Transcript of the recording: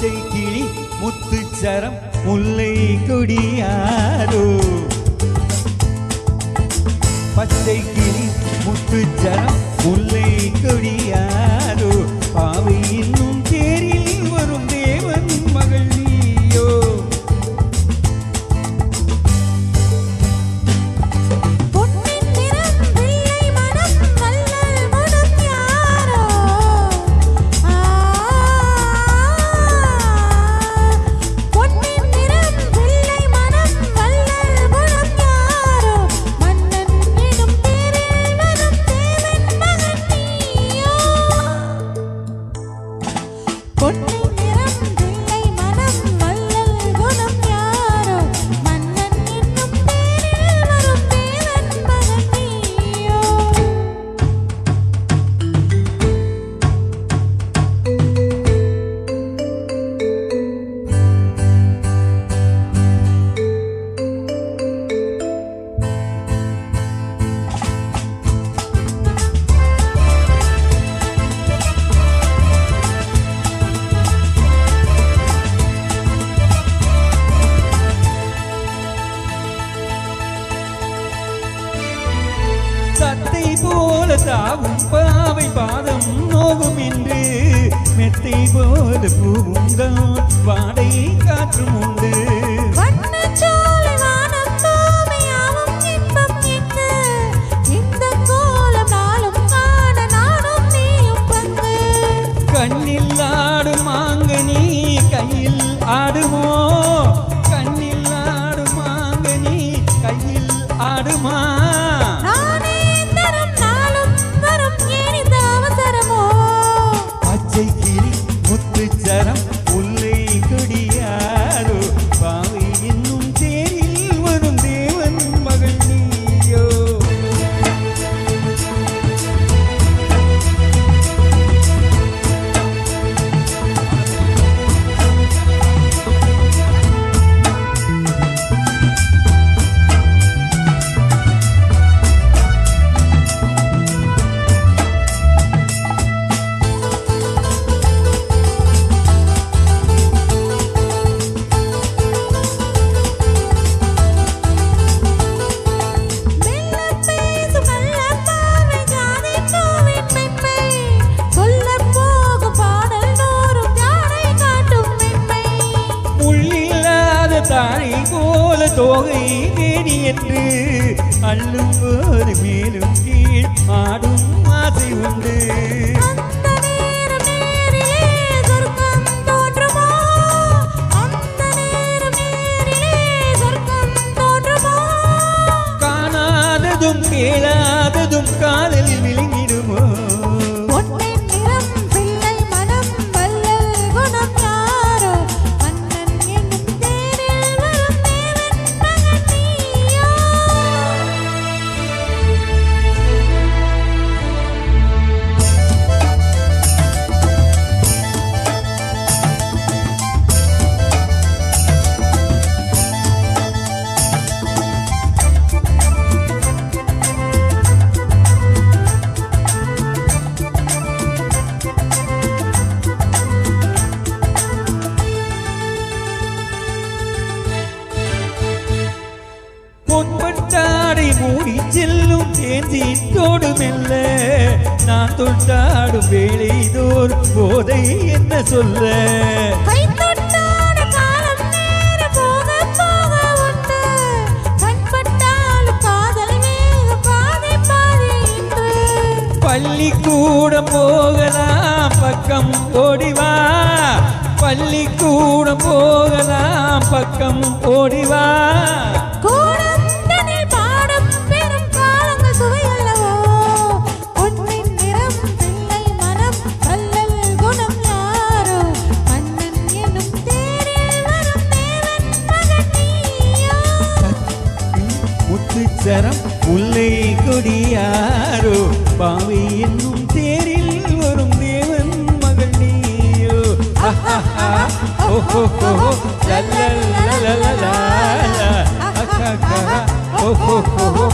பச்சை கிளி முத்துச்சரம் முல்லை கொடியாரோ? பச்சை கிளி முத்துச்சரம் முல்லை கொடியாரோ? பாவையில் தாவும் பாவை பாதம் நோகும் என்று மெத்தை போது பூவுங்கள் வாடை காற்றும் உண்டு. தாரை போல தோகை தேடி என்று அள்ளும் போது மேலும் கீழ் ஆடும் ஆசை உண்டு. கேளா நடை மூடி செல்லும் தேந்தி தோடு மெல்ல நான் தொட்டாடும் வேலை தோர் போதை என்ன சொல்ல? பள்ளிக்கூடம் போகலாம் பக்கம் ஓடிவா பள்ளிக்கூடம் போகலாம் பக்கம் ஓடிவா முத்துச்சரம் உள்ளே கொடியாரோ பாவி என்னும் தேரில் வரும் தேவன் மகள் நீயோ. ஓஹோ ஓஹோ ஓஹோ